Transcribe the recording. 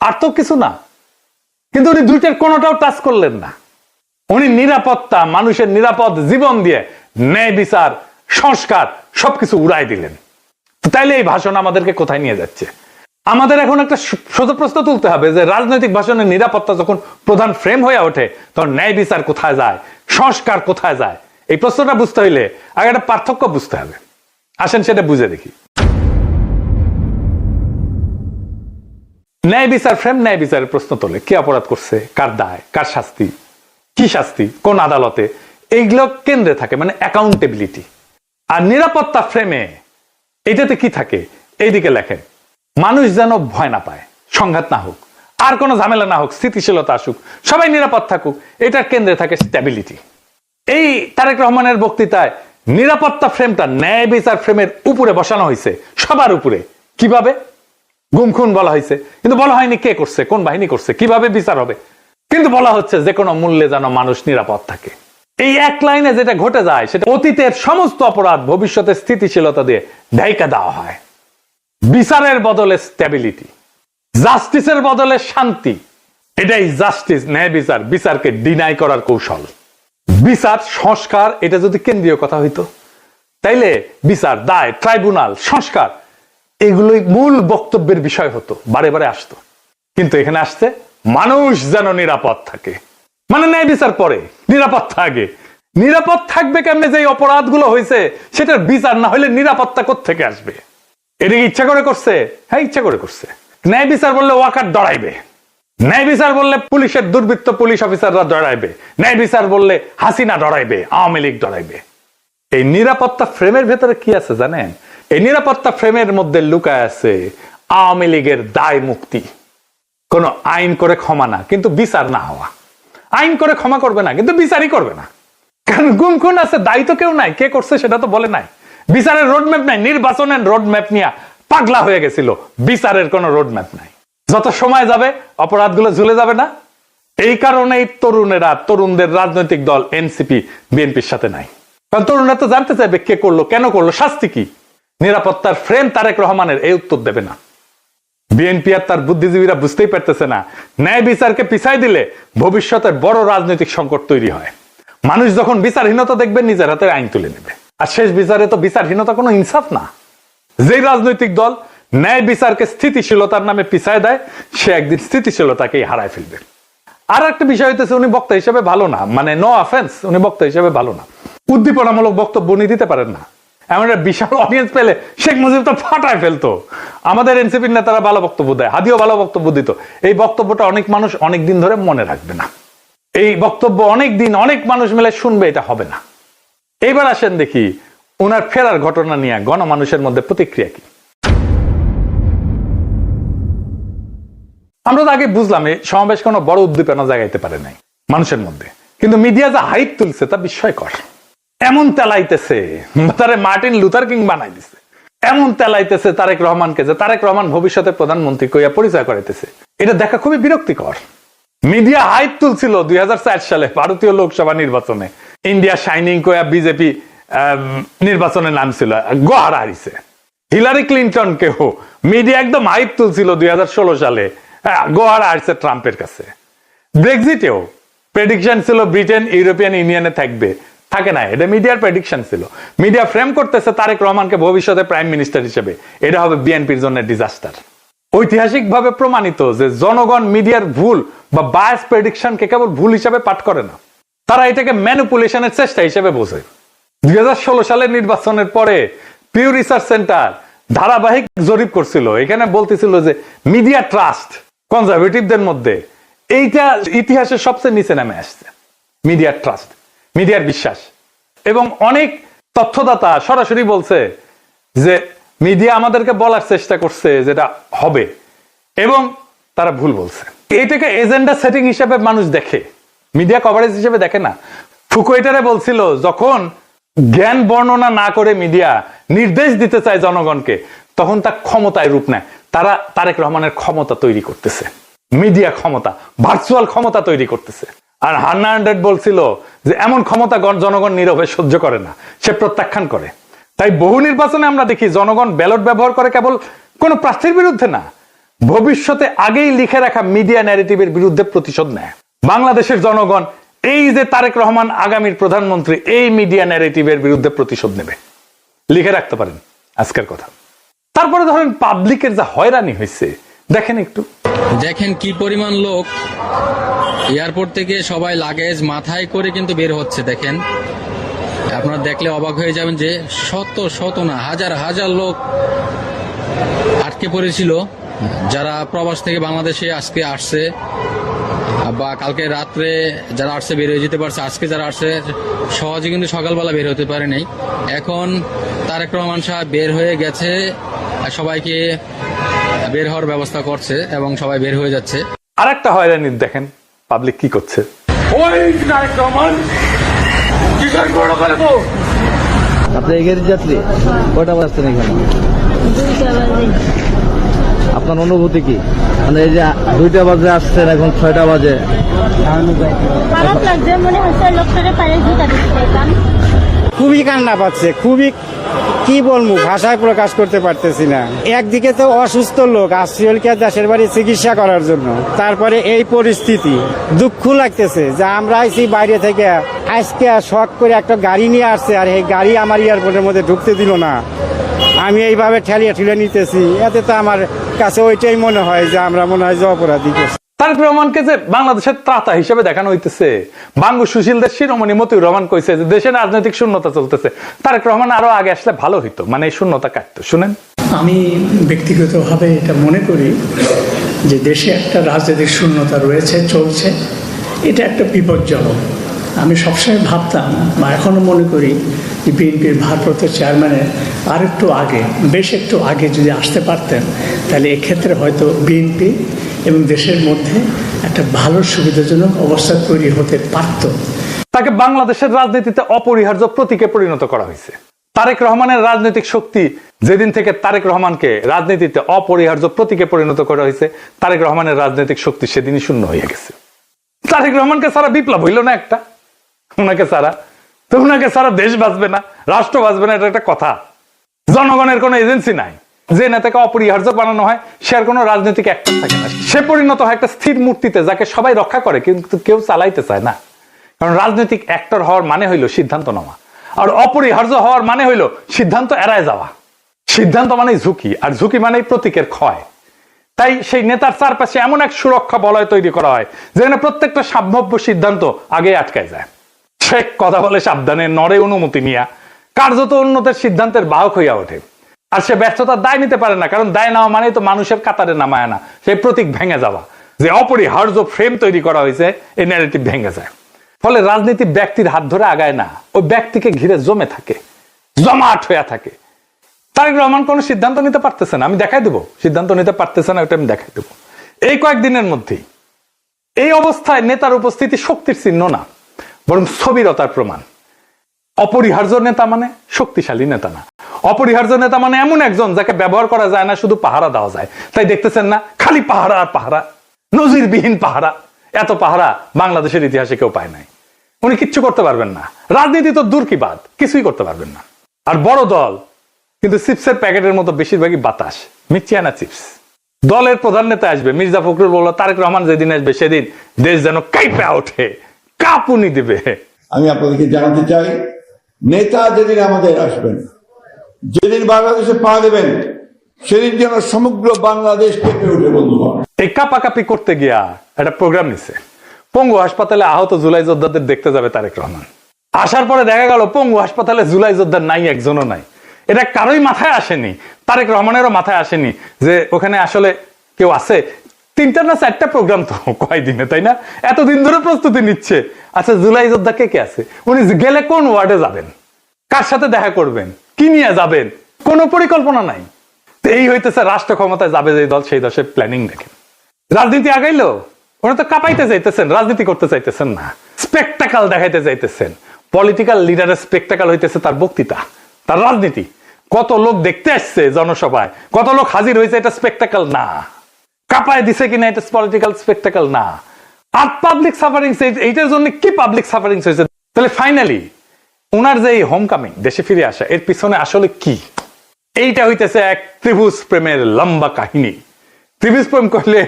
আর তো কিছু না। কিন্তু উনি দুইটার কোনোটাও টাচ করলেন না। উনি নিরাপত্তা, মানুষের নিরাপদ জীবন দিয়ে ন্যায় বিচার, সংস্কার সবকিছু উড়াই দিলেন। তাইলে এই ভাষণ আমাদেরকে কোথায় নিয়ে যাচ্ছে? আমাদের এখন একটা সোজা প্রশ্ন তুলতে হবে যে রাজনৈতিক ভাষণের নিরাপত্তা যখন প্রধান ফ্রেম হয়ে ওঠে, তখন ন্যায় বিচার কোথায় যায়? সংস্কার কোথায় যায়? এই প্রশ্নটা বুঝতে হইলে আগে একটা পার্থক্য বুঝতে হবে। আসেন সেটা বুঝে দেখি। ন্যায় বিচার, ফ্রেম ন্যায় বিচারের প্রশ্ন তোলে। কে অপরাধ করছে? কার দায়? কার শাস্তি? কি শাস্তি? কোন আদালতে? এইগুলো কেন্দ্রে থাকে মানে অ্যাকাউন্টেবিলিটি আর নিরাপত্তা ফ্রেমে এটাতে কি থাকে? এইদিকে লেখেন, মানুষ যেন ভয় না পায়, সংঘাত না হোক, আর কোনো ঝামেলা না হোক, স্থিতিশীলতা আসুক, সবাই নিরাপদ থাকুক, এটার কেন্দ্রে থাকে স্ট্যাবিলিটি এই তারেক রহমানের বক্তৃতায় নিরাপত্তা ফ্রেমটা ন্যায় বিচার ফ্রেমের উপরে বসানো হয়েছে সবার উপরে। কীভাবে? গুমখুন বলা হয়েছে। কিন্তু বলা হয়নি কে করছে, কোন বাহিনী করছে, কীভাবে বিচার হবে? কিন্তু বলা হচ্ছে যে কোনো মূল্যে যেন মানুষ নিরাপদ থাকে। এই এক লাইনে যেটা ঘটে যায়, সেটা অতীতের সমস্ত অপরাধ ভবিষ্যতে স্থিতিশীলতা দিয়ে ঢাইকা দেওয়া হয়। বিচারের বদলে স্ট্যাবিলিটি জাস্টিসের বদলে শান্তি, এটাই জাস্টিস ন্যায় বিচার, বিচারকে ডিনাই করার কৌশল। বিচার, সংস্কার, এটা যদি কেন্দ্রীয় কথা হইতো, তাইলে বিচার, দায় ট্রাইব্যুনাল সংস্কার এগুলোই মূল বক্তব্যের বিষয় হতো, বারে বারে আসতো। কিন্তু এখানে আসছে মানুষ যেন নিরাপদ থাকে। মানে ন্যায় বিচার পরে নিরাপদ থাকে নিরাপদ থাকবে কেমনে যে অপরাধগুলো হয়েছে, সেটার বিচার না হলে নিরাপত্তা থেকে আসবে? এটা ইচ্ছা করে করছে? হ্যাঁ ইচ্ছা করে করছে। ন্যায় বিচার বললে ওয়াকার দড়াইবে। ন্যায় বিচার বললে পুলিশের দুর্বৃত্ত পুলিশ অফিসাররা দড়াইবে। ন্যায় বিচার বললে হাসিনা দড়াইবে, আওয়ামী লীগ দড়াইবে। এই নিরাপত্তা ফ্রেমের ভেতরে কি আছে জানেন? এই নিরাপত্তা ফ্রেমের মধ্যে লুকায় আছে আওয়ামী লীগের দায় মুক্তি। কোন আইন করে ক্ষমা না, কিন্তু বিচার না হওয়া। আইন করে ক্ষমা করবে না, কিন্তু বিচারই করবে না। কারণ গুম খুন আছে, দায়ী তো কেউ নাই। কে করছে সেটা তো বলে নাই। বিচারের রোডম্যাপ নাই, নির্বাচনের রোডম্যাপ নিয়ে পাগলা হয়ে গেছিল। বিচারের কোনো রোডম্যাপ নাই। যত সময় যাবে, অপরাধগুলো ঝুলে যাবে না। এই কারণেই তরুণেরা, তরুণদের রাজনৈতিক দল, এনসিপি, বিএনপির সাথে নাই। কারণ তরুণরা তো জানতে চাইবে কে করল, কেন করল, শাস্তি কি? নিরাপত্তার ফ্রেম তারেক রহমানের, এই উত্তর দেবে না। বিএনপি আর তার বুদ্ধিজীবীরা বুঝতেই পারতেছে না, ন্যায় বিচারকে পিছাই দিলে ভবিষ্যতে বড় রাজনৈতিক সংকট তৈরি হয়। মানুষ যখন বিচারহীনতা দেখবে, নিজের হাতে আইন তুলে নেবে। আর শেষ বিচারে তো বিচারহীনতা কোনো ইনসাফ না। যেই রাজনৈতিক দল ন্যায় বিচারকে স্থিতিশীলতার নামে পিছায় দেয়, সে একদিন স্থিতিশীলতাকেই হারায় ফেলবে। আর একটা বিষয় হইতেছে, উনি বক্তা হিসেবে ভালো না। মানে নো অফেন্স উনি বক্তা হিসেবে ভালো না। উদ্দীপনামূলক বক্তব্য উনি দিতে পারেন না। এমন একটা বিশাল অডিয়েন্স পেলে শেখ মুজিব তো ফাটায় ফেলতো। আমাদের এনসিপির নেতারা ভালো বক্তব্য দেয়, হাদিও ভালো বক্তব্য দিত। এই বক্তব্যটা অনেক মানুষ অনেক দিন ধরে মনে রাখবে না। এই বক্তব্য অনেক দিন অনেক মানুষ মিলে শুনবে, এটা হবে না। আসেন দেখি ওনার ফেরার ঘটনা নিয়ে গণমানুষের মধ্যে প্রতিক্রিয়া কি? আমরা তো আগে বুঝলাম, এই সমাবেশ কোনো বড় উদ্দীপনা জাগাইতে পারে নাই মানুষের মধ্যে। কিন্তু মিডিয়া যা হাইপ তুলছে তা বিস্ময়কর। এমন তেলাইতেছে তারে মার্টিন লুথার কিং বানাই দিছে। এমন তেলাইতেছে তারেক রহমানকে যে তারেক রহমান ভবিষ্যতে প্রধানমন্ত্রী কইয়া পরিচয় করাইতেছে। এটা দেখা খুবই বিরক্তিকর। মিডিয়া হাইপ তুলছিল দুই সালে ভারতীয় লোকসভা নির্বাচনে। ইন্ডিয়া শাইনিং কয়া বিজেপি নির্বাচনে নামছিল গোহারা হারিছে। হিলারি ক্লিন্টন কেহ মিডিয়া একদম হাইপ তুলছিল দুই হাজার ষোলো সালে। হ্যাঁ, গোহারা হারছে ট্রাম্পের কাছে। ব্রেক্সিটেও প্রেডিকশন ছিল ব্রিটেন ইউরোপিয়ান ইউনিয়নে থাকবে। থাকে না, এটা মিডিয়ার প্রেডিকশন ছিল। মিডিয়া ফ্রেম করতেছে তারেক রহমানকে ভবিষ্যতে প্রাইম মিনিস্টার হিসেবে। এটা হবে বিএনপির জন্য ডিজাস্টার ঐতিহাসিকভাবে প্রমাণিত যে জনগণ মিডিয়ার ভুল বা বায়াস প্রেডিকশনকে কেবল ভুল হিসাবে পাঠ করে না। তারা এটাকে ম্যানিপুলেশনের চেষ্টা হিসেবে বোঝে। দুই হাজার ষোলো সালের নির্বাচনের পরে পিউ রিসার্চ সেন্টার ধারাবাহিক জরিপ করছিল। এখানে বলতেছিল যে মিডিয়া ট্রাস্ট কনজারভেটিভদের মধ্যে এইটা ইতিহাসের সবচেয়ে নিচে নামে আসছে। মিডিয়া ট্রাস্ট মিডিয়ার বিশ্বাস। এবং অনেক তথ্যদাতা সরাসরি বলছে যে, মিডিয়া আমাদেরকে বলার চেষ্টা করছে যেটা হবে। এবং তারা ভুল বলছে। এটাকে এজেন্ডা সেটিং হিসেবে মানুষ দেখে। মিডিয়া কভারেজ হিসেবে দেখে না। ফুকুয়েটারে বলছিল, যখন জ্ঞান বর্ণনা না করে মিডিয়া নির্দেশ দিতে চায় জনগণকে, তখন তা ক্ষমতায় রূপ নেয়। তারা তারেক রহমানের ক্ষমতা তৈরি করতেছে। মিডিয়া ক্ষমতা, ভার্চুয়াল ক্ষমতা তৈরি করতেছে। আর হান্না হান্ড্রেড বলছিল যে এমন ক্ষমতা গণ- জনগণ নীরবে সহ্য করে না। সে প্রত্যাখ্যান করে। তাই বহু নির্বাচনে আমরা দেখি জনগণ ব্যালট ব্যবহার করে কেবল কোন প্রার্থীর বিরুদ্ধে না, ভবিষ্যতে আগেই লিখে রাখা মিডিয়া ন্যারেটিভের বিরুদ্ধে প্রতিশোধ নেয়। বাংলাদেশের জনগণ এই যে তারেক রহমান আগামীর প্রধানমন্ত্রী এই মিডিয়া ন্যারেটিভের বিরুদ্ধে প্রতিশোধ নেবে। লিখে রাখতে পারেন আজকের কথা। তারপরে ধরেন পাবলিকের যা হয়রানি হয়েছে দেখেন একটু। দেখেন কি পরিমাণ লোক। এয়ারপোর্ট থেকে সবাই লাগেজ মাথায় করে কিন্তু বের হচ্ছে, দেখেন। আপনারা দেখলে অবাক হয়ে যাবেন যে শত শত না, হাজার হাজার লোক আটকে পড়েছিল। যারা প্রবাস থেকে বাংলাদেশে আজকে আসছে বা কালকে রাত্রে যারা আসছে বের হয়ে যেতে পারছে, আজকে যারা আসছে, সহজে কিন্তু সকালবেলা বের হতে পারে নাই। এখন তারেক রহমান সাহেব বের হয়ে গেছে। সবাইকে বের হওয়ার ব্যবস্থা করছে এবং সবাই বের হয়ে যাচ্ছে। আর একটা হয়রানি দেখেন পাবলিক কি করছে? ওই তারেক রহমান বিচার করে ফেলব আপনি এগের যাত্রী? কয়টা বাজছেন এখানে? আপনার অনুভূতি কি? মানে এই যে দুইটা বাজে আসছেন এখন ছয়টা বাজে। খারাপ লাগছে মনে হচ্ছে পায়ে খুবই কান্না পাচ্ছে খুবই কি বলব, ভাষায় প্রকাশ করতে পারতেছি না। একদিকে তো অসুস্থ লোক আসিওলকে দেশের বাড়ি চিকিৎসা করার জন্য। তারপরে এই পরিস্থিতি, দুঃখ লাগতেছে যে আমরা আইছি বাইরে থেকে, আজকে শখ করে একটা গাড়ি নিয়ে আসছে আর এই গাড়ি আমার এয়ারপোর্টের মধ্যে ঢুকতে দিল না। আমি এইভাবে ঠেলিয়ে ঠেলে নিতেছি, এতে তো আমার কাছে ওইটাই মনে হয় যে আমরা মনে হয় যে অপরাধী। তারেক রহমানকে যে বাংলাদেশের ত্রাতা হিসেবে দেখানো হইতেছে, বাঙ্গু সুশীলদের শিরোমণি মতিউর রহমান কইছে যে দেশে রাজনৈতিক শূন্যতা চলতেছে। তারেক রহমান আরও আগে আসলে ভালো হইতো মানে শূন্যতা কাটতো। শুনেন। আমি ব্যক্তিগতভাবে এটা মনে করি যে দেশে একটা রাজনৈতিক শূন্যতা রয়েছে, চলছে, এটা একটা বিপজ্জনক। আমি সবসময় ভাবতাম বা এখনও মনে করি যে বিএনপির ভারপ্রাপ্ত চেয়ারম্যানের আর একটু আগে, বেশ একটু আগে যদি আসতে পারতেন, তাহলে এক্ষেত্রে হয়তো বিএনপি এবং দেশের মধ্যে একটা ভালো সুবিধাজনক অবস্থা তৈরি হতে পারত। তাকে বাংলাদেশের রাজনীতিতে অপরিহার্য প্রতীকে পরিণত করা হয়েছে। তারেক রহমানের রাজনৈতিক শক্তি যেদিন থেকে তারেক রহমানকে রাজনীতিতে অপরিহার্য প্রতীকে পরিণত করা হয়েছে, তারেক রহমানের রাজনৈতিক শক্তি সেদিনই শূন্য হয়ে গেছে। তারেক রহমানকে সারা বিপ্লব হইল না একটা। ওনাকে সারা তো ওনাকে সারা দেশ বাঁচবে না, রাষ্ট্র বাঁচবে না, এটা একটা কথা। জনগণের কোনো এজেন্সি নাই। যে নেতাকে অপরিহার্য বানানো হয়, সে আর কোনো রাজনৈতিক অ্যাক্টর থাকে না। সে পরিণত হয় একটা স্থির মূর্তিতে যাকে সবাই রক্ষা করে, কিন্তু কেউ চালাইতে চায় না। কারণ রাজনৈতিক অ্যাক্টর হওয়ার মানে হইল সিদ্ধান্ত নেওয়া। আর অপরিহার্য হওয়ার মানে হইল সিদ্ধান্ত এড়ায় যাওয়া। সিদ্ধান্ত মানেই ঝুঁকি, আর ঝুঁকি মানেই প্রতীকের ক্ষয়। তাই সেই নেতার চারপাশে এমন এক সুরক্ষা বলয় তৈরি করা হয়, যেখানে প্রত্যেকটা সম্ভাব্য সিদ্ধান্ত আগে আটকায় যায়। সে কথা বলে সাবধানে নরে অনুমতি নিয়া। কার্যত উন্নতের সিদ্ধান্তের বাহক হইয়া ওঠে। আর সে ব্যর্থতার দায় নিতে পারে না, কারণ দায় নেওয়া মানেই তো মানুষের কাতারে নামায় না। সেই প্রতীক ভেঙে যাওয়া, যে অপরিহার্য ফ্রেম তৈরি করা হয়েছে, এই ন্যারেটিভ ভেঙে যায়। ফলে রাজনীতি ব্যক্তির হাত ধরে আগায় না, ওই ব্যক্তিকে ঘিরে জমে থাকে, জমাট হইয়া থাকে। তারেক রহমান কোনো সিদ্ধান্ত নিতে পারতেছে না, আমি দেখাই দেবো। সিদ্ধান্ত নিতে পারতেছে না, ওটা আমি দেখাই দেবো। এই কয়েকদিনের মধ্যেই, এই অবস্থায় নেতার উপস্থিতি শক্তির চিহ্ন না, বরং স্থবিরতার প্রমাণ। অপরিহার্য নেতা মানে শক্তিশালী নেতা না। অপরিহার্য নেতা মানে এমন একজন যাকে ব্যবহার করা যায় না, শুধু পাহারা দেওয়া যায়। তাই দেখতেছেন না, খালি পাহারা আর পাহারা, নজিরবিহীন পাহারা, এত পাহারা বাংলাদেশের ইতিহাসে কেউ পায় নাই। উনি কিচ্ছু করতে পারবেন না। রাজনীতি তো দূর কি বাদ, কিছুই করতে পারবেন না। আর বড় দল, কিন্তু চিপসের প্যাকেটের মতো বেশিরভাগই বাতাস মিচিয়ানা চিপস। দলের প্রধান নেতা আসবে, মির্জা ফখরুল বলল, তারেক রহমান যেদিন আসবে, সেদিন দেশ যেন কাইপে ওঠে, কাপুনি দিবে। আমি আপনাদেরকে জানাতে চাই, নেতা যেদিন আমাদের আসবেন যেদিন বাংলাদেশে পা দেবেন, সেদিন যেন সমগ্র বাংলাদেশ কেঁপে উঠে বন্ধুগণ। এই কাপাকাপি করতে গিয়া একটা প্রোগ্রাম নিছে। পঙ্গু হাসপাতালে আহত জুলাই যোদ্ধাদের দেখতে যাবে তারেক রহমান। আসার পরে দেখা গেল পঙ্গু হাসপাতালে জুলাই যোদ্ধা নাই, একজনও নাই। এটা কারোই মাথায় আসেনি, তারেক রহমানেরও মাথায় আসেনি যে ওখানে আসলে কেউ আছে। তিনটা না চারটা প্রোগ্রাম তো কয়দিনে, তাই না? এতদিন ধরে প্রস্তুতি নিচ্ছে। আচ্ছা জুলাই যোদ্ধা কে কে আছে? উনি গেলে কোন ওয়ার্ডে যাবেন? কার সাথে দেখা করবেন? কি নিয়ে যাবেন? কোনো পরিকল্পনা নাই। তো এই হইতেছে রাষ্ট্র ক্ষমতায় যাবে যে দল, সেই দশের প্ল্যানিং দেখেন। রাজনীতি আগাইলো, ওরা তো কাঁপাইতে চাইতেছেন রাজনীতি করতে চাইতেছেন না। স্পেকটাকাল দেখাইতে চাইতেছেন পলিটিক্যাল লিডারের স্পেকটাকাল হইতেছে তার বক্তৃতা, তার রাজনীতি। কত লোক দেখতে আসছে জনসভায়, কত লোক হাজির হয়েছে এটা স্পেকটাকাল না। কাঁপায় দিছে কিনা এটা পলিটিক্যাল স্পেকটাকাল না। আর পাবলিক সাফারিং এইটার জন্য কি পাবলিক সাফারিং হয়েছে তাহলে ফাইনালি ওনার যে এই হোম কামিং দেশে ফিরে আসা, এর পিছনে আসলে কি? এইটা হইতেছে এক ত্রিভুজ প্রেমের লম্বা কাহিনী। ত্রিভুজ প্রেম করলে